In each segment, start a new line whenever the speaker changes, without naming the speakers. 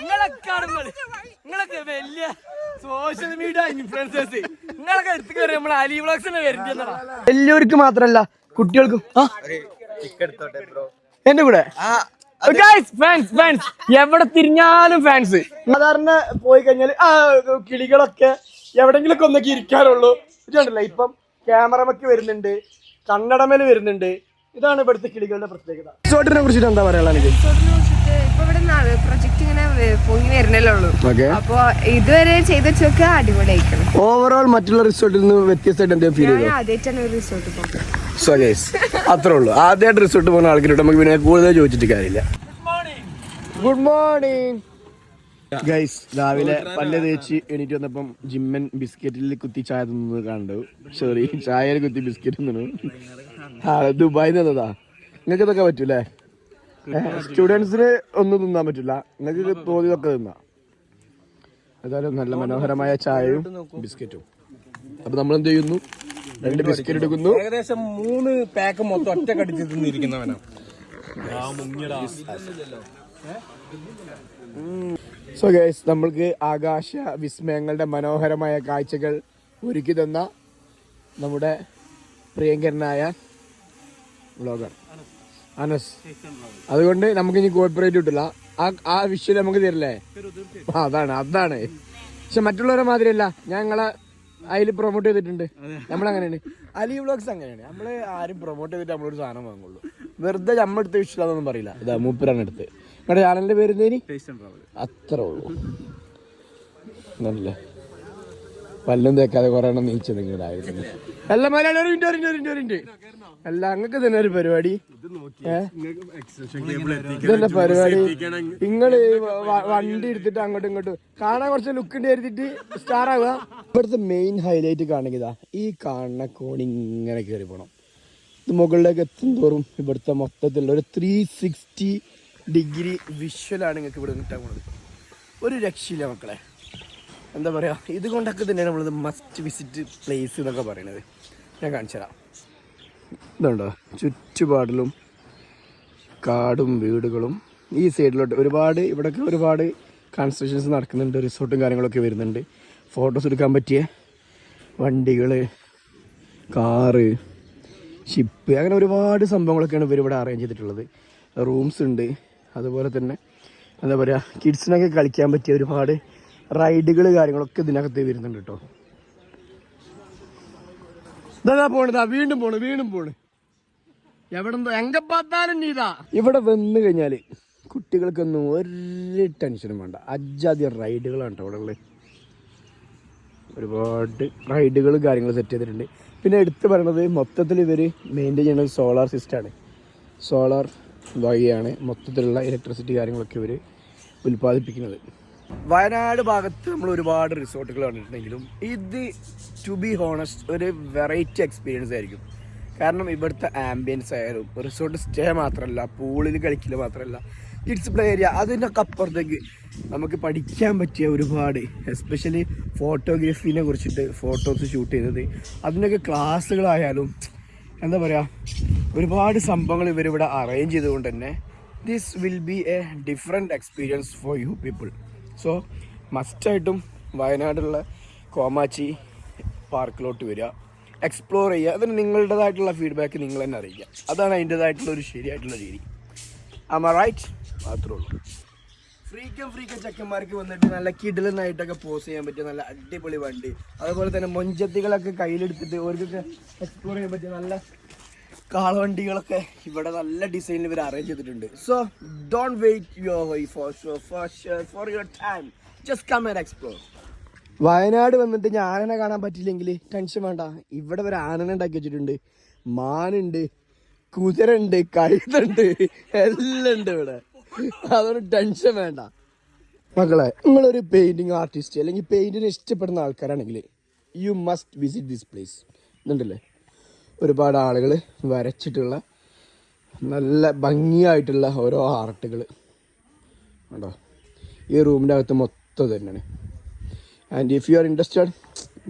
നിങ്ങളൊക്കെയാണ് നിങ്ങൾ നിങ്ങളൊക്കെ വലിയ സോഷ്യൽ മീഡിയ ഇൻഫ്ലുവൻസേഴ്സ് നിങ്ങളൊക്കെ എടുത്തു കയറി നമ്മൾ അലി വ്ളോഗ്സിനെ വരുന്നതാ എല്ലാവർക്കും മാത്രല്ല കുട്ടികൾക്കും. ആ. എന്റെ കൂടെ? ഫാൻസ് ഫാൻസ് എവിടെ തിരിഞ്ഞാലും ഫാൻസ് സാധാരണ പോയി കഴിഞ്ഞാൽ ആ കിളികളൊക്കെ എവിടെങ്കിലൊക്കെ ഒന്നൊക്കെ ഇരിക്കാറുള്ളൂ. ഇതുണ്ടല്ലോ ഇപ്പം ക്യാമറമൊക്കെ വരുന്നുണ്ട് കണ്ണടമേൽ വരുന്നുണ്ട്. ഇതാണ് ഇവിടുത്തെ കിളികളുടെ പ്രത്യേകത. റിസോർട്ടിനെ കുറിച്ചിട്ട് എന്താ പറയാനുള്ളത്?
ഇപ്പൊ ഇവിടെ പ്രൊജക്ട് ഇങ്ങനെ വെ- പൊങ്ങി വരുന്നല്ലേ ഉള്ളൂ. അപ്പൊ ഇതുവരെ ചെയ്ത വെച്ചൊക്കെ അടിപൊളിയായിരിക്കണം
ഓവറോൾ മറ്റുള്ള റിസോർട്ടിൽ നിന്ന് വ്യത്യസ്തമായിട്ട് എന്താ ഫീൽ
ചെയ്തു?
ചെയ്തോ
ആദ്യമായിട്ടാണ് ഒരു റിസോർട്ട് പോകുന്നത്
സോ ഗൈസ് അത്രേ ഉള്ളൂ. ആദ്യമായിട്ട് റിസോർട്ട് പോകുന്ന ആൾക്കാരോട് നമുക്ക് പിന്നെ കൂടുതൽ ചോദിച്ചിട്ട് കാര്യമില്ല. ഗുഡ് മോർണിംഗ് ഗൈസ് രാവിലെ പല്ല് തേച്ച് എണീറ്റ് വന്നപ്പം ജിമ്മൻ ബിസ്ക്കറ്റിൽ കുത്തി ചായ തിന്നത് കണ്ടു. സോറി ചായയിൽ കുത്തി ബിസ്ക്കറ്റ് തിന്നു ആ ദുബായിൽ നിന്നതാ നിങ്ങൾക്ക് ഇതൊക്കെ പറ്റൂലേ? സ്റ്റുഡൻസിന് ഒന്നും തിന്നാൻ പറ്റില്ല. നിങ്ങൾക്ക് തോന്നിയതൊക്കെ തിന്നാം. ഏതായാലും നല്ല മനോഹരമായ ചായയും ബിസ്ക്കറ്റും. അപ്പൊ നമ്മൾ എന്ത് ചെയ്യുന്നു? രണ്ട് ബിസ്ക്കറ്റ് എടുക്കുന്നു.
ഏകദേശം മൂന്ന് പാക്ക് മൊത്തം ഒറ്റ കടിച്ച് തിന്നിരിക്കുന്നവനാ.
സോ ഗൈസ് നമ്മൾക്ക് ആകാശ വിസ്മയങ്ങളുടെ മനോഹരമായ കാഴ്ചകൾ ഒരുക്കി തന്ന നമ്മുടെ പ്രിയങ്കരനായ വ്ളോഗർ. അനസ് അതുകൊണ്ട് നമുക്ക് ഇനി കോപ്പറേറ്റ് കിട്ടില്ല. ആ ആ വിഷ്വൽ നമുക്ക് തരില്ലേ? അതാണ് അതാണ്. പക്ഷെ മറ്റുള്ളവരെ മാതിരിയല്ല. ഞങ്ങളെ അതിൽ പ്രൊമോട്ട് ചെയ്തിട്ടുണ്ട്. നമ്മളങ്ങനെയാണ്. അലി വ്ളോഗ്സ് അങ്ങനെയാണ്. നമ്മൾ ആരും പ്രൊമോട്ട് ചെയ്തിട്ട് നമ്മളൊരു സാധനം വാങ്ങുള്ളൂ. വെറുതെ നമ്മളെടുത്ത വിഷയമാണെന്നൊന്നും പറയില്ല. ഇതാ മൂപ്പരാണ് എടുത്ത് നമ്മുടെ ചാനലിന്റെ പേര് എന്തേനി? അത്ര ഉള്ളൂ. നല്ല പല്ലും തേക്കാതെ കുറെ എണ്ണം എല്ലാം അല്ല മലയാളി അല്ല അങ്ങക്ക് തന്നെ ഒരു പരിപാടി? ഇതല്ല പരിപാടി? നിങ്ങൾ വണ്ടി എടുത്തിട്ട് അങ്ങോട്ടും ഇങ്ങോട്ടും കാണാൻ കുറച്ച് ലുക്ക് എഴുതിട്ട് സ്റ്റാർ ആവുക. ഇവിടുത്തെ മെയിൻ ഹൈലൈറ്റ് കാണെങ്കിൽ ഇതാ ഈ കാണുന്ന കോണി ഇങ്ങനെ കയറി പോണം. ഇത് മുകളിലേക്ക് എത്തും തോറും ഇവിടുത്തെ മൊത്തത്തിലുള്ള ഒരു ത്രീ സിക്സ്റ്റി ഡിഗ്രി വിഷ്വലാണ് നിങ്ങൾക്ക് ഇവിടെ കിട്ടാൻ പോകുന്നത് ഒരു രക്ഷയില്ല മക്കളെ. എന്താ പറയുക ഇതുകൊണ്ടൊക്കെ തന്നെയാണ് നമ്മളിത് മസ്റ്റ് വിസിറ്റ് പ്ലേസ് എന്നൊക്കെ പറയുന്നത് ഞാൻ കാണിച്ചു തരാം ഇതുണ്ടോ? ചുറ്റുപാടിലും കാടും വീടുകളും. ഈ സൈഡിലോട്ട് ഒരുപാട് ഇവിടെയൊക്കെ ഒരുപാട് കൺസ്ട്രക്ഷൻസ് നടക്കുന്നുണ്ട് റിസോർട്ടും കാര്യങ്ങളൊക്കെ വരുന്നുണ്ട്. ഫോട്ടോസ് എടുക്കാൻ പറ്റിയ വണ്ടികൾ കാറ് ഷിപ്പ് അങ്ങനെ ഒരുപാട് സംഭവങ്ങളൊക്കെയാണ് ഇവർ ഇവിടെ അറേഞ്ച് ചെയ്തിട്ടുള്ളത്. റൂംസ് ഉണ്ട്. അതുപോലെ തന്നെ എന്താ പറയുക കിഡ്സിനൊക്കെ കളിക്കാൻ പറ്റിയ ഒരുപാട് റൈഡുകൾ കാര്യങ്ങളൊക്കെ ഇതിനകത്ത് വരുന്നുണ്ട് കേട്ടോ ഇതാ പോണതാ വീണ്ടും പോണ് വീണ്ടും പോണ്. എവിടെ എങ്ക പാത്താലും നീതാ ഇവിടെ വന്നു കഴിഞ്ഞാൽ കുട്ടികൾക്കൊന്നും ഒരു ടെൻഷനും വേണ്ട. അജാതി റൈഡുകളാണ് കേട്ടോ ഇവിടെ ഉള്ളത് ഒരുപാട് റൈഡുകൾ കാര്യങ്ങൾ സെറ്റ് ചെയ്തിട്ടുണ്ട്. പിന്നെ എടുത്തു പറയണത് മൊത്തത്തിൽ ഇവർ മെയിന്റെയിൻ ചെയ്യുന്നത് സോളാർ സിസ്റ്റമാണ് സോളാർ വഴിയാണ് മൊത്തത്തിലുള്ള ഇലക്ട്രിസിറ്റി കാര്യങ്ങളൊക്കെ ഇവർ ഉൽപ്പാദിപ്പിക്കുന്നത്. വയനാട് ഭാഗത്ത് നമ്മൾ ഒരുപാട് റിസോർട്ടുകൾ കണ്ടിട്ടുണ്ടെങ്കിലും ഇത് ടു ബി ഹോണസ്റ്റ് ഒരു വെറൈറ്റി എക്സ്പീരിയൻസ് ആയിരിക്കും. കാരണം ഇവിടുത്തെ ആംബിയൻസ് ആയാലും റിസോർട്ട് സ്റ്റേ മാത്രമല്ല പൂളിൽ കളിക്കൽ മാത്രമല്ല കിഡ്സ് പ്ലേ ഏരിയ അതിനൊക്കെ അപ്പുറത്തേക്ക് നമുക്ക് പഠിക്കാൻ പറ്റിയ ഒരുപാട് എസ്പെഷ്യലി ഫോട്ടോഗ്രാഫീനെ കുറിച്ചിട്ട് ഫോട്ടോസ് ഷൂട്ട് ചെയ്തത്. അതിനൊക്കെ ക്ലാസ്സുകളായാലും എന്താ പറയുക ഒരുപാട് സംഭവങ്ങൾ ഇവരിവിടെ അറേഞ്ച് ചെയ്തുകൊണ്ട് തന്നെ this will be a different experience for you people so മസ്റ്റായിട്ടും വയനാടുള്ള കോമാച്ചി പാർക്കിലോട്ട് വരിക. എക്സ്പ്ലോർ ചെയ്യുക. അതിന് നിങ്ങളുടേതായിട്ടുള്ള ഫീഡ്ബാക്ക് നിങ്ങൾ തന്നെ അറിയിക്കുക. അതാണ് അതിന്റെതായിട്ടുള്ള ഒരു ശരിയായിട്ടുള്ള രീതി. ആമ റൈറ്റ് മാത്രമേ ഉള്ളൂ. ഫ്രീക്കും ഫ്രീക്കും ചെക്കന്മാർക്ക് വന്നിട്ട് നല്ല കിടലിനായിട്ടൊക്കെ പോസ് ചെയ്യാൻ പറ്റിയ നല്ല അടിപൊളി വണ്ടി. അതുപോലെ തന്നെ മൊഞ്ചത്തികളൊക്കെ കയ്യിലെടുത്തിട്ട് അവർക്കൊക്കെ എക്സ്പ്ലോർ ചെയ്യാൻ പറ്റിയ നല്ല കാളവണ്ടികളൊക്കെ ഇവിടെ നല്ല ഡിസൈനിൽ ഇവർ അറേഞ്ച് ചെയ്തിട്ടുണ്ട്. So don't wait your why for for your time just come and explore Wayanad വന്നിട്ട് ഞാൻ ആനനെ കാണാൻ പറ്റില്ലെങ്കിൽ ടെൻഷൻ വേണ്ട. ഇവിടെ ഒരു ആനനെ ഉണ്ടാക്കി വെച്ചിട്ടുണ്ട്. മാനുണ്ട് കുതിരണ്ട് കഴുതുണ്ട് എല്ലാം ഉണ്ട് ഇവിടെ. അതൊരു ടെൻഷൻ വേണ്ട. മക്കളെ നിങ്ങളൊരു പെയിന്റിങ് ആർട്ടിസ്റ്റ് അല്ലെങ്കിൽ പെയിന്റിനെ ഇഷ്ടപ്പെടുന്ന ആൾക്കാരാണെങ്കിൽ you must visit this place എന്നുണ്ടല്ലേ ഒരുപാട് ആളുകൾ വരച്ചിട്ടുള്ള നല്ല ഭംഗിയായിട്ടുള്ള ഓരോ ആർട്ടുകൾ കണ്ടോ? ഈ റൂമിന്റെ അകത്ത് മൊത്തം തന്നെയാണ്. And if you are interested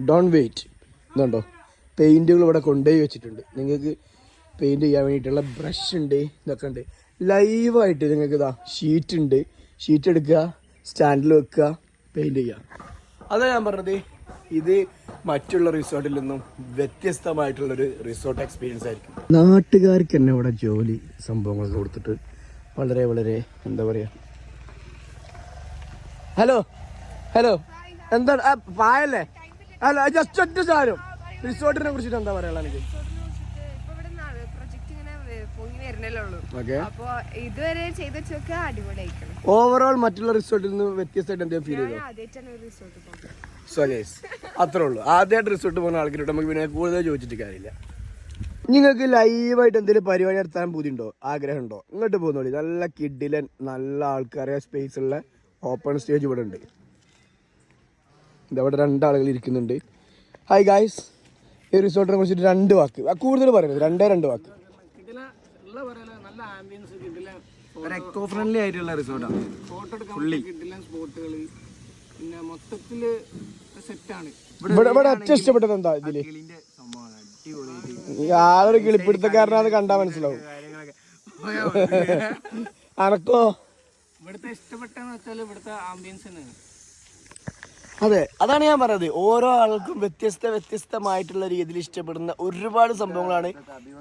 don't wait ഇതുണ്ടോ? പെയിന്റുകൾ ഇവിടെ കൊണ്ടുപോയി വെച്ചിട്ടുണ്ട്. നിങ്ങൾക്ക് പെയിന്റ് ചെയ്യാൻ വേണ്ടിയിട്ടുള്ള ബ്രഷ് ഉണ്ട് ഇതൊക്കെ ഉണ്ട്. ലൈവായിട്ട് നിങ്ങൾക്ക് ഇതാ ഷീറ്റ് ഉണ്ട്. ഷീറ്റ് എടുക്കുക സ്റ്റാൻഡിൽ വെക്കുക പെയിന്റ് ചെയ്യുക. അതാണ് ഞാൻ പറഞ്ഞത്. ഇത് മറ്റുള്ള റിസോർട്ടിൽ നിന്നും വ്യത്യസ്തമായിട്ടുള്ളൊരു റിസോർട്ട് എക്സ്പീരിയൻസ് ആയിരിക്കും. നാട്ടുകാർക്ക് തന്നെ ഇവിടെ ജോലി സംഭവങ്ങൾ കൊടുത്തിട്ട് വളരെ വളരെ എന്താ പറയുക ഹലോ ഹലോ എന്താണ് ആ, പായല്ലേ അല്ല ജസ്റ്റ് ഒറ്റ സാരം. റിസോർട്ടിനെ കുറിച്ചിട്ട് എന്താ പറയാനുള്ള എനിക്ക്?
ഇപ്പൊ ഇവിടെ പ്രൊജക്ട് ഇങ്ങനെ പൊങ്ങി വരുന്നല്ലേ ഉള്ളൂ.
ഓക്കെ
അപ്പൊ ഇതുവരെ ചെയ്ത് വെച്ചൊക്കെ അടിപൊളിയായിക്കണം.
ഓവറോൾ മറ്റുള്ള റിസോർട്ടിൽ നിന്ന് വ്യത്യസ്തമായിട്ട് എന്തെങ്കിലും ഫീൽ ചെയ്തോ സോ ഗൈസ് അത്രേ ഉള്ളൂ. ആദ്യമായിട്ട് റിസോർട്ട് പോകുന്ന ആൾക്കാരോട് നമുക്ക് പിന്നെ കൂടുതൽ ചോദിച്ചിട്ട് കാര്യമില്ല. നിങ്ങൾക്ക് ലൈവായിട്ട് എന്തെങ്കിലും പരിപാടി നടത്താൻ ബുദ്ധിയുണ്ടോ? ആഗ്രഹമുണ്ടോ? ഇങ്ങോട്ട് പോകുന്നോളി നല്ല കിഡിലൻ നല്ല ആൾക്കാരെ സ്പേസ് ഉള്ള ഓപ്പൺ സ്റ്റേജ് ഇവിടെ ഉണ്ട്. ഇതവിടെ രണ്ടാളുകൾ ഇരിക്കുന്നുണ്ട്. ഹായ് ഗായ്സ് ഈ റിസോർട്ടിനെ കുറിച്ചിട്ട് രണ്ട് വാക്ക്. കൂടുതൽ പറയുന്നത് രണ്ടേ രണ്ട് വാക്ക്.
എക്കോ ഫ്രണ്ട്ലി ആയിട്ടുള്ള റിസോർട്ടാണ്
ഫോട്ടോ എടുക്കാൻ സ്പോട്ടുകൾ പിന്നെ മൊത്തത്തിൽ സെറ്റാണ്.
ഇവിടെ ഇവിടെ ഇഷ്ടപ്പെട്ടത് എന്താ ഇതിൽ? ആളൊരു കിളിപ്പിടുത്തക്കാരനാന്ന് കണ്ടാ മനസ്സിലാവും. അനക്കോ?
ഇവിടുത്തെ ഇഷ്ടപ്പെട്ടെന്ന് വെച്ചാൽ ഇവിടുത്തെ ആംബിയൻസ് തന്നെയാണ്
അതെ അതാണ് ഞാൻ പറയുന്നത് ഓരോ ആൾക്കും വ്യത്യസ്ത വ്യത്യസ്തമായിട്ടുള്ള രീതിയിൽ ഇഷ്ടപ്പെടുന്ന ഒരുപാട് സംഭവങ്ങളാണ്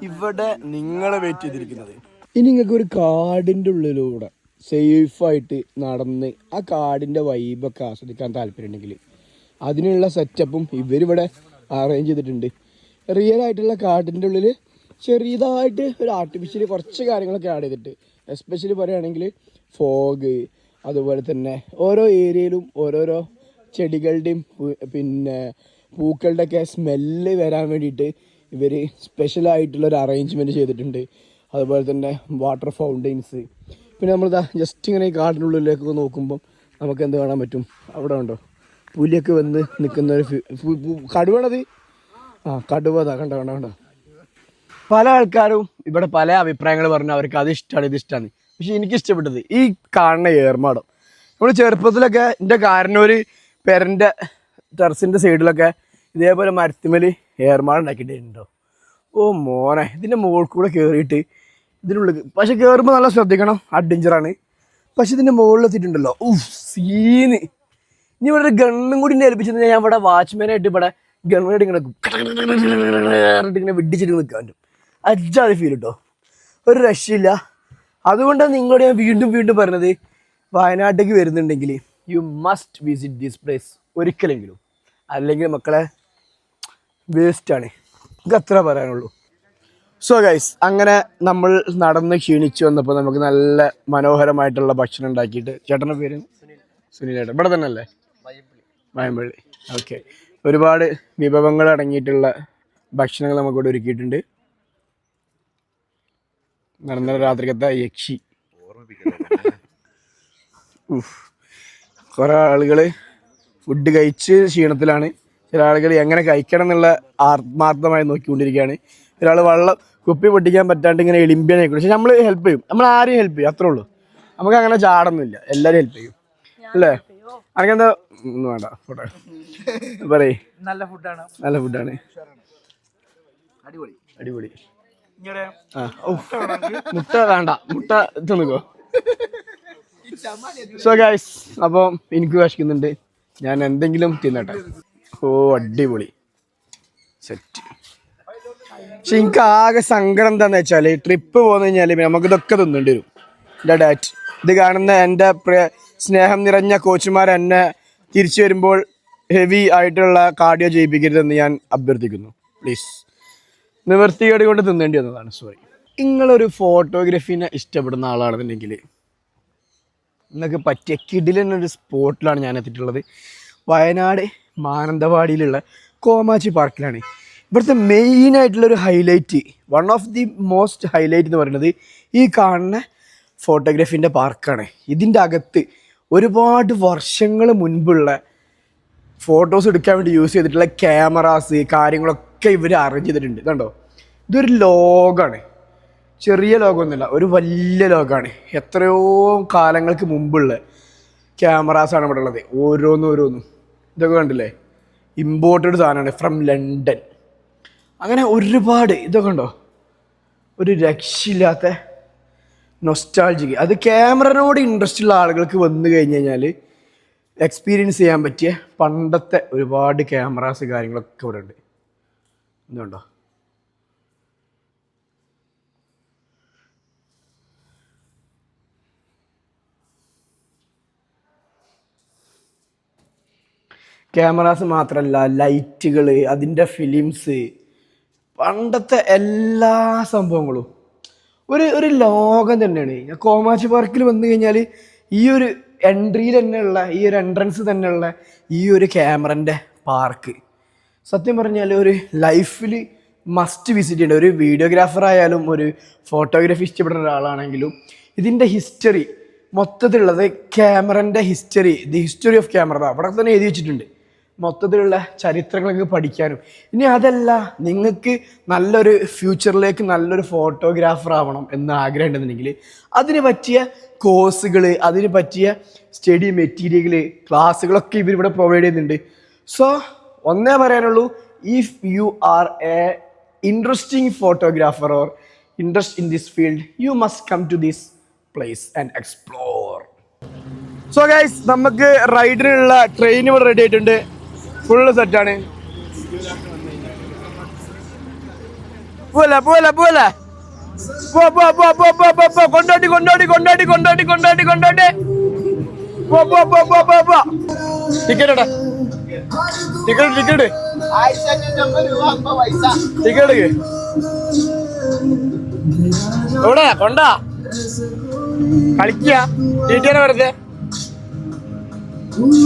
ഇവിടെ നിങ്ങളെ വെയിറ്റ് ചെയ്തിരിക്കുന്നത്. ഇനി നിങ്ങൾക്ക് ഒരു കാടിന്റെ ഉള്ളിലൂടെ സേഫ് ആയിട്ട് നടന്ന് ആ കാടിന്റെ വൈബൊക്കെ ആസ്വദിക്കാൻ താല്പര്യമുണ്ടെങ്കിൽ അതിനുള്ള സെറ്റപ്പും ഇവരിവിടെ അറേഞ്ച് ചെയ്തിട്ടുണ്ട്. റിയൽ ആയിട്ടുള്ള കാട്ടിന്റെ ഉള്ളിൽ ചെറിയതായിട്ട് ഒരു ആർട്ടിഫിഷ്യൽ കുറച്ച് കാര്യങ്ങളൊക്കെ ആഡ് ചെയ്തിട്ട്. എസ്പെഷ്യലി പറയുകയാണെങ്കിൽ ഫോഗ് അതുപോലെ തന്നെ ഓരോ ഏരിയയിലും ഓരോരോ ചെടികളുടെയും പിന്നെ പൂക്കളുടെയൊക്കെ സ്മെല്ല് വരാൻ വേണ്ടിയിട്ട് ഇവർ സ്പെഷ്യലായിട്ടുള്ളൊരു അറേഞ്ച്മെന്റ് ചെയ്തിട്ടുണ്ട്. അതുപോലെ തന്നെ വാട്ടർ ഫൗണ്ടെയിൻസ് പിന്നെ നമ്മളിതാ ജസ്റ്റ് ഇങ്ങനെ ഈ കാടിനുള്ളിലേക്ക് നോക്കുമ്പം നമുക്ക് എന്ത് കാണാൻ പറ്റും? അവിടെ ഉണ്ടോ പുലിയൊക്കെ വന്ന് നിൽക്കുന്ന ഒരു കടുവണത്? ആ കടുവതാ കണ്ട കണ്ട കണ്ട? പല ആൾക്കാരും ഇവിടെ പല അഭിപ്രായങ്ങൾ പറഞ്ഞു അവർക്ക് അത് ഇഷ്ടമാണ് ഇത് ഇഷ്ടമാണ് പക്ഷെ എനിക്ക് ഇഷ്ടപ്പെട്ടത് ഈ കാണുന്ന ഏർമാടം. നമ്മൾ ചെറുപ്പത്തിലൊക്കെ എന്റെ കാരനൂര് പെരന്റെ ടെറസിന്റെ സൈഡിലൊക്കെ ഇതേപോലെ മരത്തുമേൽ ഏർമാടം ഉണ്ടാക്കിയിട്ടുണ്ടോ? ഓ മോനെ. ഇതിന്റെ മുകളിൽ കൂടെ കയറിയിട്ട് ഇതിനുള്ളിൽ പക്ഷെ കയറുമ്പോൾ നല്ല ശ്രദ്ധിക്കണം. അഡ്വഞ്ചറാണ് പക്ഷെ ഇതിന്റെ മുകളിൽ എത്തിയിട്ടുണ്ടല്ലോ. ഉഫ് സീന് ഇനി ഇവിടെ ഒരു ഗണ്ണും കൂടി ഏൽപ്പിച്ചത് ഞാൻ ഇവിടെ വാച്ച്മാനായിട്ട് ഇവിടെ ഗണ്ണായിട്ട് ഇങ്ങനെ ഇങ്ങനെ വെടിച്ചിട്ട് നിൽക്കാൻ പറ്റും അജ്ജാതി ഫീൽ കിട്ടോ ഒരു രക്ഷയില്ല. അതുകൊണ്ടാണ് നിങ്ങളോട് ഞാൻ വീണ്ടും വീണ്ടും പറഞ്ഞത് വയനാട്ടിലേക്ക് വരുന്നുണ്ടെങ്കിൽ you must visit this place ഒരിക്കലെങ്കിലും. അല്ലെങ്കിൽ മക്കളെ വേസ്റ്റാണ് എനിക്ക് അത്ര പറയാനുള്ളൂ. സോ ഗൈസ് അങ്ങനെ നമ്മൾ നടന്ന് ക്ഷീണിച്ചു വന്നപ്പോൾ നമുക്ക് നല്ല മനോഹരമായിട്ടുള്ള ഭക്ഷണം ഉണ്ടാക്കിയിട്ട് ചേട്ടന്റെ പേര്? സുനിൽ. ചേട്ടൻ ഇവിടെ തന്നെ അല്ലേ മയമ്പള്ളി. ഓക്കെ ഒരുപാട് വിഭവങ്ങൾ അടങ്ങിയിട്ടുള്ള ഭക്ഷണങ്ങൾ നമുക്കിവിടെ ഒരുക്കിയിട്ടുണ്ട്. നടന്ന രാത്രിക്കത്തെ യക്ഷി. കുറേ ആളുകൾ ഫുഡ് കഴിച്ച് ക്ഷീണത്തിലാണ്. ചില ആളുകൾ എങ്ങനെ കഴിക്കണം എന്നുള്ള ആത്മാർത്ഥമായി നോക്കിക്കൊണ്ടിരിക്കുകയാണ്. ഒരാൾ വെള്ളം കുപ്പി പൊട്ടിക്കാൻ പറ്റാണ്ട് ഇങ്ങനെ എളിമ്പിയാനെ പക്ഷെ നമ്മൾ ഹെൽപ്പ് ചെയ്യും. നമ്മൾ ആരെയും ഹെൽപ്പ് ചെയ്യും. അത്രേ ഉള്ളൂ. നമുക്ക് അങ്ങനെ ചാടൊന്നുമില്ല. എല്ലാവരും ഹെൽപ്പ് ചെയ്യും. അല്ലേ? അനക്കെന്താ ഒന്നും വേണ്ട. ഫോട്ടോ പറയേ.
നല്ല ഫുഡാണ്.
നല്ല ഫുഡാണ്.
അടിപൊളി.
അടിപൊളി. മുട്ട വേണ്ട. മുട്ട തിന്നുകോ സോ ഗൈസ് അപ്പം എനിക്ക് വിശക്കുന്നുണ്ട്. ഞാൻ എന്തെങ്കിലും തിന്നട്ടെ. ഓ അടിപൊളി. സെറ്റ് പക്ഷെ എനിക്ക് ആകെ സങ്കടം എന്താന്ന് വെച്ചാൽ ട്രിപ്പ് പോന്നു കഴിഞ്ഞാൽ നമുക്ക് ഇതൊക്കെ തിന്നേണ്ടി വരും. എന്റെ ഡാറ്റ് ഇത് കാണുന്ന എന്റെ സ്നേഹം നിറഞ്ഞ കോച്ചുമാർ എന്നെ തിരിച്ചു വരുമ്പോൾ ഹെവി ആയിട്ടുള്ള കാർഡിയോ ചെയ്യിപ്പിക്കരുതെന്ന് ഞാൻ അഭ്യർത്ഥിക്കുന്നു. പ്ലീസ് നിവൃത്തിയോട് കൊണ്ട് തിന്നേണ്ടി വന്നതാണ്. സോറി നിങ്ങളൊരു ഫോട്ടോഗ്രാഫിനെ ഇഷ്ടപ്പെടുന്ന ആളാണെന്നുണ്ടെങ്കിൽ നിങ്ങൾക്ക് പറ്റിയ കിടിലെന്നൊരു സ്പോട്ടിലാണ് ഞാൻ എത്തിയിട്ടുള്ളത്. വയനാട് മാനന്തവാടിയിലുള്ള കോമാച്ചി പാർക്കിലാണ് ഇവിടുത്തെ മെയിൻ ആയിട്ടുള്ള ഒരു highlight one of the most highlight എന്ന് പറയുന്നത് ഈ കാണുന്ന ഫോട്ടോഗ്രാഫിന്റെ പാർക്കാണ് ഇതിന്റെ അകത്ത് ഒരുപാട് വർഷങ്ങൾ മുൻപുള്ള ഫോട്ടോസ് എടുക്കാൻ വേണ്ടി യൂസ് ചെയ്തിട്ടുള്ള ക്യാമറാസ് കാര്യങ്ങളൊക്കെ ഇവർ അറേഞ്ച് ചെയ്തിട്ടുണ്ട്. കണ്ടോ? ഇതൊരു ലോകമാണ് ചെറിയ ലോകമൊന്നുമില്ല ഒരു വലിയ ലോകമാണ് എത്രയോ കാലങ്ങൾക്ക് മുമ്പുള്ള ക്യാമറാസാണ് ഇവിടെ ഉള്ളത് ഓരോന്നും ഓരോന്നും. ഇതൊക്കെ കണ്ടില്ലേ? ഇമ്പോർട്ടഡ് സാധനമാണ് ഫ്രം ലണ്ടൻ അങ്ങനെ ഒരുപാട് ഇതൊക്കെ ഉണ്ടോ? ഒരു രക്ഷയില്ലാത്ത നൊസ്റ്റാൾജിക്ക് അത് ക്യാമറനോട് ഇൻട്രസ്റ്റ് ഉള്ള ആളുകൾക്ക് വന്നു കഴിഞ്ഞ് കഴിഞ്ഞാൽ എക്സ്പീരിയൻസ് ചെയ്യാൻ പറ്റിയ പണ്ടത്തെ ഒരുപാട് ക്യാമറാസ് കാര്യങ്ങളൊക്കെ ഇവിടെ ഉണ്ട്. എന്തുകൊണ്ടോ ക്യാമറാസ് മാത്രമല്ല ലൈറ്റുകൾ അതിന്റെ ഫിലിംസ് പണ്ടത്തെ എല്ലാ സംഭവങ്ങളും. ഒരു ഒരു ലോകം തന്നെയാണ്. കോമാച്ചി പാർക്കിൽ വന്നു കഴിഞ്ഞാൽ ഈ ഒരു എൻട്രിയിൽ തന്നെയുള്ള ഈ ഒരു എൻട്രൻസ് തന്നെയുള്ള ഈ ഒരു ക്യാമറന്റെ പാർക്ക്. സത്യം പറഞ്ഞാൽ ഒരു ലൈഫിൽ മസ്റ്റ് വിസിറ്റ് ചെയ്യേണ്ട ഒരു വീഡിയോഗ്രാഫർ ആയാലും ഒരു ഫോട്ടോഗ്രാഫി ഇഷ്ടപ്പെടുന്ന ഒരാളാണെങ്കിലും ഇതിന്റെ ഹിസ്റ്ററി മൊത്തത്തിലുള്ളത് ക്യാമറന്റെ history the history of camera അവിടെ തന്നെ എഴുതി വെച്ചിട്ടുണ്ട്. മൊത്തത്തിലുള്ള ചരിത്രങ്ങളൊക്കെ പഠിക്കാനും. ഇനി അതല്ല നിങ്ങൾക്ക് നല്ലൊരു ഫ്യൂച്ചറിലേക്ക് നല്ലൊരു ഫോട്ടോഗ്രാഫർ ആവണം എന്ന് ആഗ്രഹം ഉണ്ടെന്നുണ്ടെങ്കിൽ അതിന് പറ്റിയ കോഴ്സുകൾ അതിന് പറ്റിയ സ്റ്റഡി മെറ്റീരിയൽ ക്ലാസ്സുകളൊക്കെ ഇവരിവിടെ പ്രൊവൈഡ് ചെയ്യുന്നുണ്ട്. സോ ഒന്നേ പറയാനുള്ളൂ if you are a interesting photographer or interest in this field you must come to this place and explore so guys നമുക്ക് റൈഡിനുള്ള ട്രെയിൻ ഇവിടെ റെഡി ആയിട്ടുണ്ട്. ഫുള്ള് സെറ്റാണ് പോ പോ പോ പോ പോ കൊണ്ടോട്ടി കൊണ്ടോട്ടി കൊണ്ടോട്ടി കൊണ്ടോട്ടി കൊണ്ടോട്ടി കൊണ്ടോട്ടി. പോ പോ പോ ടിക്കറ്റ് കൊണ്ടാ? കളിക്കുക ടീച്ചറെ വെറുതെ.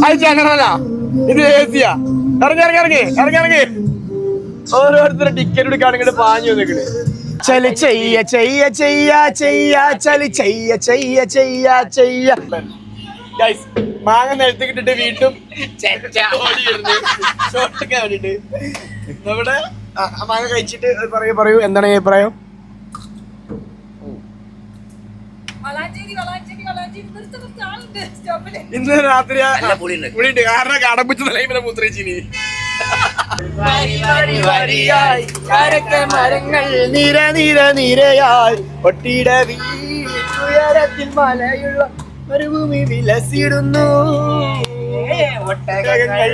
അയച്ച അങ്ങനല്ല ഇത് ഏസിയാ. ഇറങ്ങി ഇറങ്ങി ഇറങ്ങി ഇറങ്ങി ഇറങ്ങി. ഓരോരുത്തരും ടിക്കറ്റ് എടുക്കാണെങ്കിൽ പാഞ്ഞു വന്നിക്കണ്. ചലി ചെയ്യ ചെയ്യ ചെയ്യ ചെയ്യ ചലി ചെയ്യ ചെയ്യ ചെയ്യ ചെയ്യ. മാങ്ങ നിലത്തിക്കിട്ടിട്ട് വീട്ടും വീണ്ടും ഷോട്ടൊക്കെ വേണ്ടിട്ട് നമ്മുടെ മാങ്ങ കഴിച്ചിട്ട് പറയൂ പറയൂ. എന്താണ് അഭിപ്രായം?
വളാഞ്ചേരി വളാഞ്ചേരി.
ഇന്ന് രാത്രി പുളിയുണ്ട്. കാരണം കടപ്പിച്ച് നിലയിലെ ഇവിടെ വരിയായി. മരങ്ങൾ നിര നിര നിരയായി. ഒട്ടിയിട വീരത്തിൽ മലയുള്ള മരുഭൂമി വിലസിടുന്നു. ഒട്ടകങ്ങൾ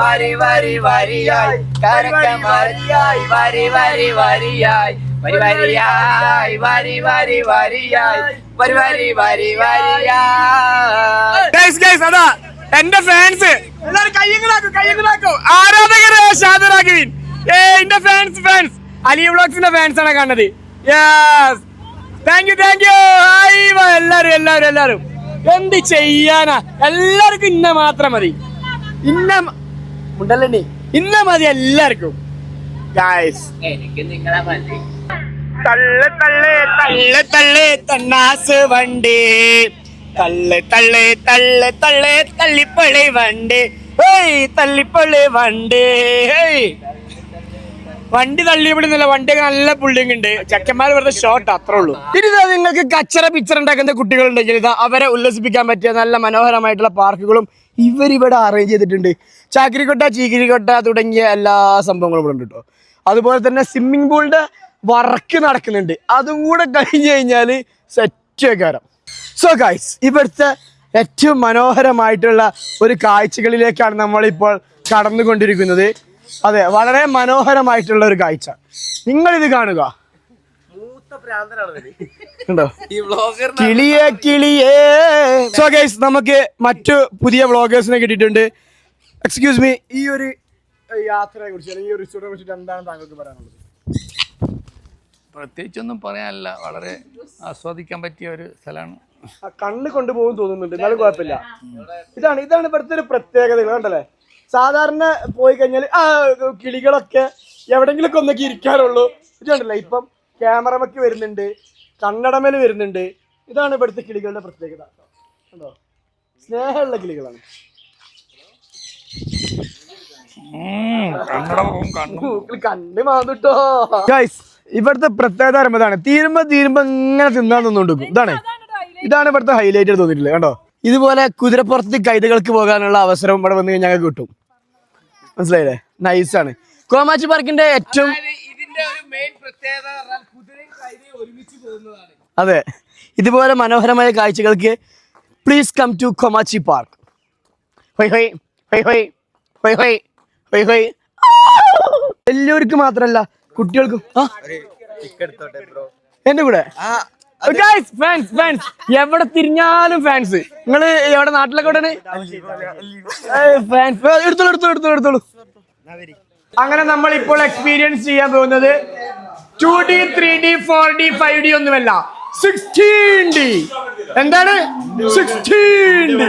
വരി വരി വരിയായി. കരക്ക മരിയായി. വരി വരി വരിയായി. വരി വരിയായി. വരി വരി വരിയായി. ഗൈസ് അതാ എന്റെ ഫാൻസ് എല്ലാരും കയ്യങ്ങളാക്കും കയ്യങ്ങളാക്കും. ആരാധകരെ ഷാദറാക്കുവിൻ ഏ എന്റെ ഫാൻസ് ഫാൻസ് അലി വ്ളോഗ്സിന്റെ ഫാൻസ് ആണ് കാണുന്നത് yes thank you thank you hi എല്ലാരും എല്ലാരും എല്ലാരും. എന്ത് ചെയ്യാനാ? എല്ലാവർക്കും ഇന്ന മാത്രം മതി. ഇന്ന ഉണ്ടല്ലേ ഇന്ന മതി എല്ലാവർക്കും. ഗായ്സ് തള്ളു തള്ളെ തള്ളെ തള്ളെ തന്നാസ് വണ്ടി. തള്ളെ തള്ളെ തള്ളെ തള്ളെ തള്ളിപ്പള്ളി വണ്ടി. ഏയ് തള്ളിപ്പള്ളി വണ്ടി. ഏയ്. വണ്ടി തള്ളിവിടുന്നില്ല വണ്ടിയൊക്കെ നല്ല പുള്ളിങ് ഉണ്ട്. ചെക്കന്മാർ വെറുതെ ഷോർട്ട് അത്രേ ഉള്ളൂ. ഇനി നിങ്ങൾക്ക് കച്ചറ പിക്ചർ ഉണ്ടാക്കുന്ന കുട്ടികളുണ്ടെങ്കിൽ ഇതാ അവരെ ഉല്ലസിപ്പിക്കാൻ പറ്റിയ നല്ല മനോഹരമായിട്ടുള്ള പാർക്കുകളും ഇവരിവിടെ അറേഞ്ച് ചെയ്തിട്ടുണ്ട്. ചാക്കിരിക്കൊട്ട ചീക്കിരിക്കൊട്ട തുടങ്ങിയ എല്ലാ സംഭവങ്ങളും ഇവിടെ ഉണ്ട് കേട്ടോ അതുപോലെ തന്നെ സ്വിമ്മിംഗ് പൂളിന്റെ വർക്ക് നടക്കുന്നുണ്ട്. അതും കൂടെ കഴിഞ്ഞ് കഴിഞ്ഞാൽ സെറ്റ് കാരം സോ ഗൈസ് ഇവിടുത്തെ ഏറ്റവും മനോഹരമായിട്ടുള്ള ഒരു കാഴ്ചകളിലേക്കാണ് നമ്മളിപ്പോൾ കടന്നുകൊണ്ടിരിക്കുന്നത്. അതെ വളരെ മനോഹരമായിട്ടുള്ള ഒരു കാഴ്ച. നിങ്ങൾ ഇത് കാണുക കിളിയേ കിളിയേ. സോ ഗൈസ് നമുക്ക് മറ്റു പുതിയ വ്ളോഗേഴ്സിനെ കിട്ടിയിട്ടുണ്ട്. എക്സ്ക്യൂസ് മീ ഈ ഒരു യാത്രയെ കുറിച്ച് അല്ലെങ്കിൽ ഈ ഒരു റിസോർട്ടിനെ കുറിച്ചിട്ട് എന്താണ് താങ്കൾക്ക് പറയാനുള്ളത്?
പ്രത്യേകിച്ചൊന്നും പറയാനല്ല. വളരെ ആസ്വദിക്കാൻ പറ്റിയ ഒരു സ്ഥലമാണ്.
കണ്ണ് കൊണ്ടുപോകും തോന്നുന്നുണ്ട്. എന്നാലും കുഴപ്പമില്ല. ഇതാണ് ഇതാണ് ഇവിടുത്തെ ഒരു പ്രത്യേകത കണ്ടല്ലേ? സാധാരണ പോയി കഴിഞ്ഞാൽ ആ കിളികളൊക്കെ എവിടെങ്കിലൊക്കെ ഒന്നൊക്കെ ഇരിക്കാറുള്ളൂ. ഇതുണ്ടല്ലേ? ഇപ്പം ക്യാമറമൊക്കെ വരുന്നുണ്ട് കണ്ണടമേൽ വരുന്നുണ്ട്. ഇതാണ് ഇവിടുത്തെ കിളികളുടെ പ്രത്യേകത. കണ്ടോ? സ്നേഹമുള്ള കിളികളാണ്.
കണ്ണും.
മാന്നിട്ടോ ഗൈസ് ഇവിടുത്തെ പ്രത്യേകത ഇതാണ് തീരുമ്പോ തീരുമ്പോ ഇങ്ങനെ തിന്നാൻ തിന്നുകൊണ്ടിരിക്കും ഇതാണ്. ഇതാണ് ഇവിടുത്തെ ഹൈലൈറ്റ് തോന്നിയിട്ടുള്ളത് കണ്ടോ? ഇതുപോലെ കുതിരപ്പുറത്ത് കൈതകൾക്ക് പോകാനുള്ള അവസരം ഇവിടെ വന്ന് കഴിഞ്ഞാൽ ഞങ്ങൾക്ക് കിട്ടും. മനസ്സിലായില്ലേ? നൈസാണ് കോമാച്ചി പാർക്കിന്റെ ഏറ്റവും അതെ. ഇതുപോലെ മനോഹരമായ കാഴ്ചകൾക്ക് please come to Komachi park. ഹൊയ് ഹൊയ് ഹൊയ് ഹൊയ് ഹൊയ് ഹൊയ് ഹൊയ് ഹൊയ്. എല്ലാവർക്കും മാത്രല്ല കുട്ടികൾക്കും. എന്റെ കൂടെ? ഫാൻസ് ഫാൻസ് എവിടെ തിരിഞ്ഞാലും ഫാൻസ് നിങ്ങൾ എവിടെ നാട്ടിലൊക്കെ എവിടെയാണ് ഫാൻസ് എടുത്തോളൂ എടുത്തോളൂ എടുത്തോളൂ എടുത്തോളൂ. അങ്ങനെ നമ്മൾ ഇപ്പോൾ എക്സ്പീരിയൻസ് ചെയ്യാൻ പോകുന്നത് two D three D four D five D ഒന്നുമല്ല. സിക്സ്റ്റീൻ ഡി എന്താണ്? സിക്സ്റ്റീൻ ഡി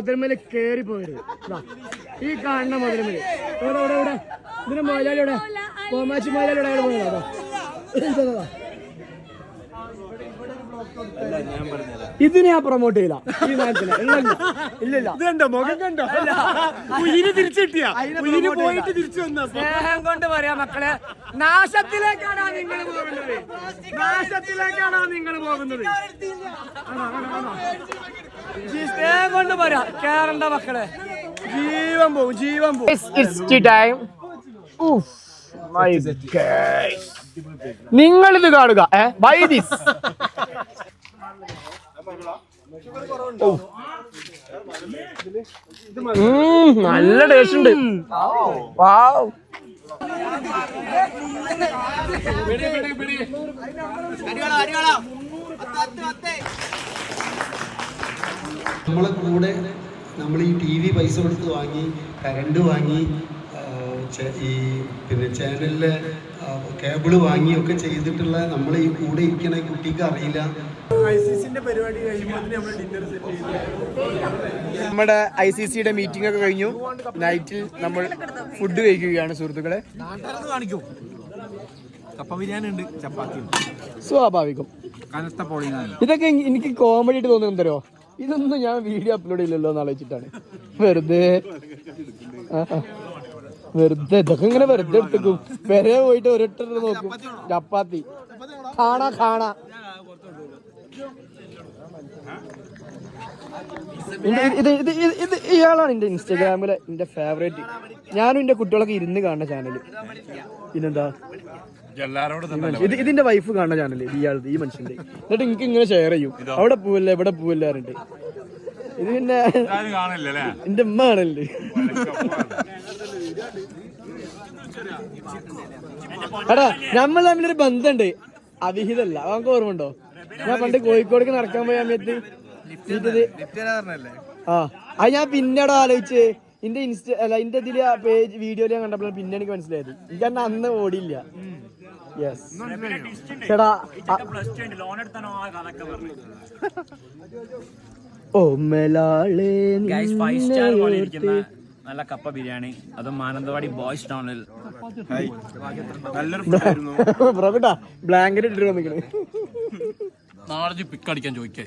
മധുരമേലെ കേറി പോയത്. ഈ കാണുന്ന മതിൽമേൽ ഇവിടെ ഇവിടെ ഇവിടെ ഇതിന് മലയാളിയുടെ കോമാച്ചി മലയാളിയുടെ അയാൾ പോയതാ ഇതിന് ഞാൻ പ്രൊമോട്ട് ചെയ്യില്ല ഈ ഇല്ല ഇല്ല. മുഖം കണ്ടോ? ഉയിര് ഉയിര് പോയിട്ട് തിരിച്ചു വന്ന? സ്നേഹം കൊണ്ട് പറയാ മക്കളെ. നാശത്തിലേക്കാണ് നിങ്ങൾ പോകുന്നത്. നാശത്തിലേക്കാണ് നിങ്ങൾ പോകുന്നത്. സ്നേഹം കൊണ്ട് പറയാ. കേറണ്ട മക്കളെ. ജീവൻ പോകും ജീവൻ പോകും ടൈം നിങ്ങൾ ഇത് കാണുക ബൈ ദിസ് നല്ല ടേസ്റ്റ് ഉണ്ട്.
നമ്മളെ കൂടെ നമ്മൾ ഈ ടി വി പൈസ കൊടുത്ത് വാങ്ങി കരണ്ട് വാങ്ങി ഈ പിന്നെ ചാനലിലെ കേബിൾ വാങ്ങിയൊക്കെ ചെയ്തിട്ടുള്ള നമ്മൾ ഈ കൂടെ ഇരിക്കണ കുട്ടിക്ക് അറിയില്ല.
നമ്മുടെ ഐ സി സിയുടെ മീറ്റിംഗ് ഒക്കെ കഴിഞ്ഞു. നൈറ്റിൽ നമ്മൾ ഫുഡ് കഴിക്കുകയാണ് സുഹൃത്തുക്കളെ.
കാണിക്കും. കപ്പ ബിരിയാണി ഉണ്ട് ചപ്പാത്തി ഉണ്ട്
സ്വാഭാവികം.
കനത്ത
ഇതൊക്കെ എനിക്ക് കോമഡി ആയിട്ട് തോന്നുന്നുണ്ടോ ഇതൊന്നും ഞാൻ വീഡിയോ അപ്ലോഡ് ചെയ്യില്ലല്ലോ എന്ന് ആലോചിച്ചിട്ടാണ്. വെറുതെ. ആ, ആ. വെറുതെ ഇതൊക്കെ ഇങ്ങനെ വെറുതെ എടുത്തേക്കും. പെരെ പോയിട്ട് ഒരിട്ട് നോക്കും. ചപ്പാത്തി. കാണാ കാണാ. ഇത് ഇത് ഇത് ഇയാളാണ് എന്റെ ഇൻസ്റ്റാഗ്രാമിലെ എന്റെ ഫേവറേറ്റ് ഞാനും എന്റെ കുട്ടികളൊക്കെ ഇരുന്ന് കാണുന്ന ചാനൽ പിന്നെന്താ? ഇത് ഇതിന്റെ വൈഫ് കാണുന്ന ചാനൽ ഇയാളത് ഈ മനുഷ്യന്റെ. എന്നിട്ട് എനിക്ക് ഇങ്ങനെ ഷെയർ ചെയ്യും. അവിടെ പോവല്ലേ ഇവിടെ പോവല്ലേ പറഞ്ഞിട്ട്. ഇത് പിന്നെ എന്റെ ഉമ്മ കാണല്ലേ? എടാ നമ്മൾ തമ്മിലൊരു ബന്ധമുണ്ട് അവിഹിതല്ല. നമുക്ക് ഓർമ്മ ഉണ്ടോ? ഞാൻ പണ്ട് കോഴിക്കോടേക്ക് നടക്കാൻ പോയ സമയത്ത് ആ. അത് ഞാൻ പിന്നീട് ആലോചിച്ച് ഇന്റെ ഇൻസ്റ്റ അല്ല ഇന്റെ ഇതിൽ പേജ് വീഡിയോയിൽ ഞാൻ കണ്ടപ്പോൾ പിന്നെ എനിക്ക് മനസ്സിലായത്. എനിക്ക് അന്ന് അന്ന് ഓടിയില്ല. യെസ് ചേടാ ഓ മേലാളെ
നല്ല കപ്പ ബിരിയാണി. അതും മാനന്തവാടി ബോയ്സ് ടൗണിൽ.
പ്രഭുട്ടാ ബ്ലാങ്കറ്റ് ഇട്ടിട്ട് വന്നിക്കണ്.
നാളെ പിക്ക് അടിക്കാൻ ചോദിക്കേ.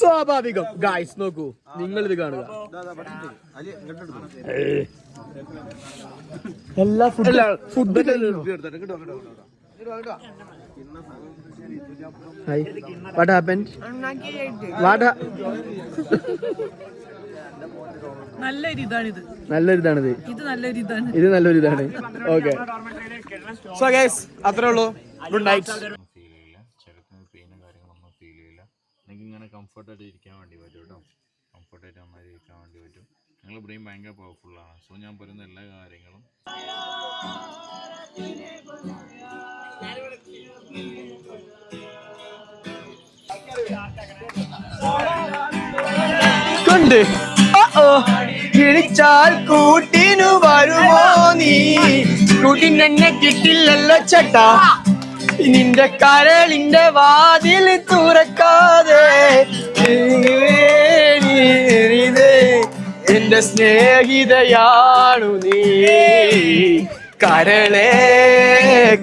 സ്വാഭാവികം. ഗായ്സ് നോക്കൂ. നിങ്ങൾ ഇത് കാണുക. എല്ലാ food food what What what
നല്ലൊരു ഇതാണിത്
നല്ലൊരു ഇതാണിത്
ഇത് നല്ലൊരു ഇതാണ്
ഇത് നല്ലൊരിതാണ്. ഓക്കെ സോ ഗൈസ് അത്രേ ഉള്ളൂ. ഗുഡ് നൈറ്റ്
ഫീൽ ചെയ്യില്ല. ചിലപ്പോൾ പെയിനും കാര്യങ്ങളൊന്നും ഫീൽ ചെയ്യില്ല. നിങ്ങൾക്ക് ഇങ്ങനെ കംഫർട്ടായിട്ട് ഇരിക്കാൻ വേണ്ടി പറ്റും കേട്ടോ. കംഫർട്ടായിട്ട് നന്നായി ഇരിക്കാൻ വേണ്ടി പറ്റും. നിങ്ങളുടെ ബ്രെയിൻ ഭയങ്കര പവർഫുള്ളാണ് സോ ഞാൻ പറയുന്ന എല്ലാ കാര്യങ്ങളും
കൊണ്ട്. കിളിച്ചാൽ കൂട്ടിനു വരുമോ നീ? കൂട്ടിന് എന്നെ കിട്ടില്ലല്ലോ ചേട്ടാ. നിന്റെ കരളിന്റെ വാതിൽ തുറക്കാതെ എന്റെ സ്നേഹിതയാണു നീ. കരളെ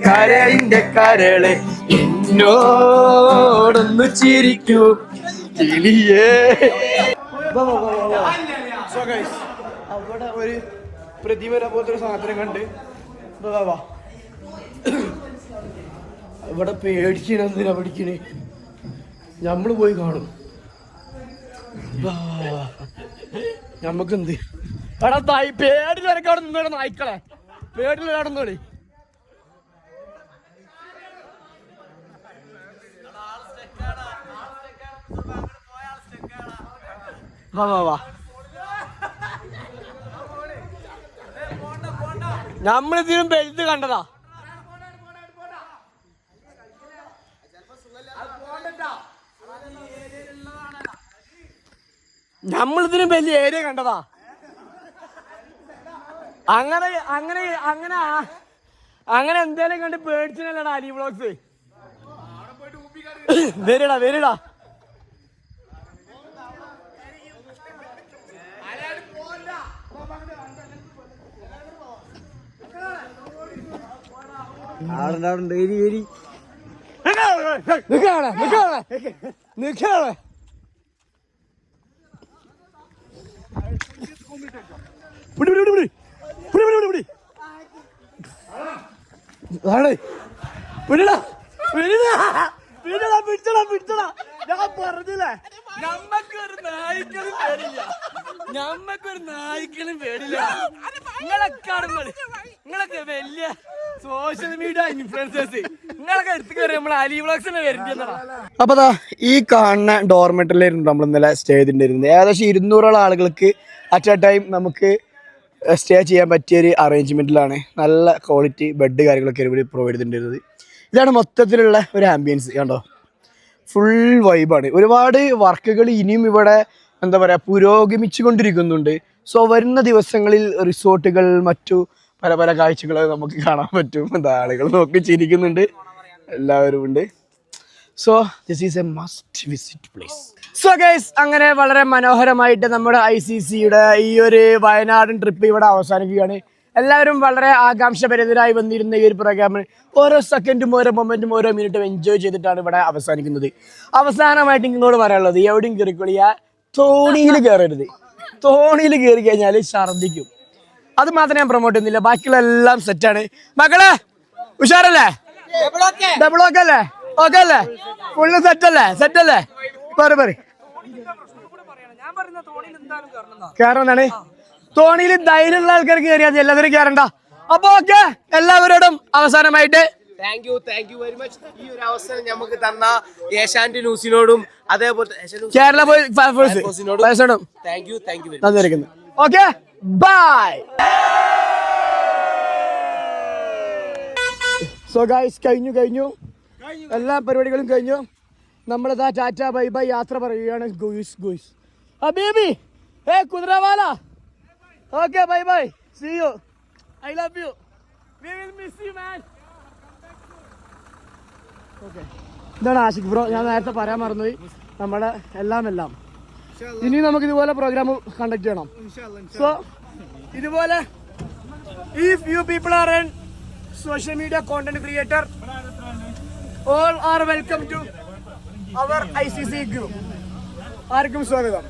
കരളിന്റെ കരളെ എന്നോടൊന്നു ചിരിക്കൂ കിളിയേ. അവിടെ ഒരു പ്രതിമര പോലത്തെ ഒരു സാധനം കണ്ട്. വാ. ഇവിടെ പേടിക്കണ എന്തിനാ പഠിക്കണേ? നമ്മൾ പോയി കാണും. ഞമ്മക്കെന്ത്? എടാ വരക്കെ അവിടെ നിന്നോടെ നായിക്കളെ. പേടിൽ നടന്നോളി വാ വാ വാ. നമ്മളിതിനും ബെൽറ്റ് കണ്ടതാ. നമ്മളിതിനും വലിയ ഏരിയ കണ്ടതാ. അങ്ങനെ അങ്ങനെ അങ്ങനെ അങ്ങനെ എന്തേലും കണ്ട് പേടിച്ചില്ലടാ അലി ബ്ലോക്സ് വരിടാ വരിടാ. പിടി. പിടി ആണേ. പിടിടാ പിടിടാ പിടിടാ പിടിച്ചടാ പിടിച്ചടാ ഞാൻ പറഞ്ഞില്ലേ? നമ്മക്കൊരു നായ്ക്കളും പേടില്ല. നമ്മക്കൊരു നായ്ക്കളും പേടില്ല. നിങ്ങളൊക്കെ ആടുന്നത് നിങ്ങളൊക്കെ വലിയ സോഷ്യൽ മീഡിയ ഇൻഫ്ലുവൻസേഴ്സ് നിങ്ങളൊക്കെ എടുത്തു കയറി നമ്മൾ അലി വ്ളോഗ്സിനെ വരുന്നതാ അപ്പൊ അതാ ഈ കാണുന്ന ഡോർമെറ്ററിലായിരുന്നു നമ്മൾ ഇന്നലെ സ്റ്റേ ചെയ്തിട്ടുണ്ടായിരുന്നത്. ഏകദേശം ഇരുന്നൂറോളം ആളുകൾക്ക് അറ്റ് എ ടൈം നമുക്ക് സ്റ്റേ ചെയ്യാൻ പറ്റിയ ഒരു അറേഞ്ച്മെന്റിലാണ് നല്ല ക്വാളിറ്റി ബെഡ് കാര്യങ്ങളൊക്കെ ഇവിടെ പ്രൊവൈഡ് ചെയ്തിട്ടുണ്ടായിരുന്നത്. ഇതാണ് മൊത്തത്തിലുള്ള ഒരു ആംബിയൻസ് കണ്ടോ? ഫുൾ വൈബാണ് ഒരുപാട് വർക്കുകൾ ഇനിയും ഇവിടെ എന്താ പറയുക പുരോഗമിച്ചുകൊണ്ടിരിക്കുന്നുണ്ട്. സോ വരുന്ന ദിവസങ്ങളിൽ റിസോർട്ടുകൾ മറ്റു പല പല കാഴ്ചകൾ നമുക്ക് കാണാൻ പറ്റും. എന്താ ആളുകൾ നോക്കി ചിരിക്കുന്നുണ്ട്. എല്ലാവരും ഉണ്ട്. So this is a must visit place so guys അങ്ങനെ വളരെ മനോഹരമായിട്ട് നമ്മുടെ ഐ സി സിയുടെ ഈ ഒരു വയനാടൻ ട്രിപ്പ് ഇവിടെ അവസാനിക്കുകയാണ്. എല്ലാവരും വളരെ ആകാംക്ഷഭരിതരായി വന്നിരുന്ന ഈ ഒരു പ്രോഗ്രാമിൽ ഓരോ സെക്കൻഡും ഓരോ മൊമെന്റും ഓരോ മിനിറ്റും എൻജോയ് ചെയ്തിട്ടാണ് ഇവിടെ അവസാനിക്കുന്നത്. അവസാനമായിട്ട് നിങ്ങളോട് പറയാനുള്ളത് എവിടെയും കയറിക്കൊള്ളിയ തോണിയിൽ കയറരുത്. തോണിയിൽ കയറി കഴിഞ്ഞാൽ ഛർദ്ദിക്കും. അത് മാത്രം ഞാൻ പ്രൊമോട്ട് ചെയ്യുന്നില്ല ബാക്കിയുള്ള എല്ലാം സെറ്റാണ് മക്കളെ ഉഷാറല്ലേ? ഡബിൾ ഓക്കെ അല്ലേ? ഓക്കെ അല്ലേ? ഫുള്ള് സെറ്റല്ലേ സെറ്റല്ലേ സെറ്റ് അല്ലേ? പറ പറ കാരണം എന്താണ് തോണിയിൽ ധൈര്യമുള്ള ആൾക്കാർക്ക് കയറിയാൽ മതി എല്ലാവരും കയറണ്ട. അപ്പൊ ഓക്കെ എല്ലാവരോടും അവസാനമായിട്ട്
thank you thank you very much ഈ ഒരു അവസരം നമുക്ക് തന്ന ഏഷ്യാനെറ്റ് ന്യൂസിനോടും അതേപോലെ
കേരള ഫയർഫോഴ്സിനോടും
താങ്ക് യു താങ്ക് യു
തന്നിരിക്കുന്നു ഓക്കെ ബൈ സോ ഗൈസ് കഴിഞ്ഞു കഴിഞ്ഞു. എല്ലാ പരിപാടികളും കഴിഞ്ഞു. നമ്മളിതാ ടാറ്റ ബൈ ബൈ യാത്ര പറയുകയാണ്. Guys guys. ഹബീബി ഏ കുതിരവാല. Okay bye bye. See you I love you we will miss you man okay ഇതാണ് ആഷിഖ് ബ്രോ. ഞാൻ നേരത്തെ പറയാൻ മറന്നുപോയി. നമ്മുടെ എല്ലാം എല്ലാം ഇനി നമുക്ക് ഇതുപോലെ പ്രോഗ്രാം കണ്ടക്ട് ചെയ്യണം സോ ഇതുപോലെ if you people are an social media content creator all are welcome to our I C C group ആർക്കും സ്വാഗതം.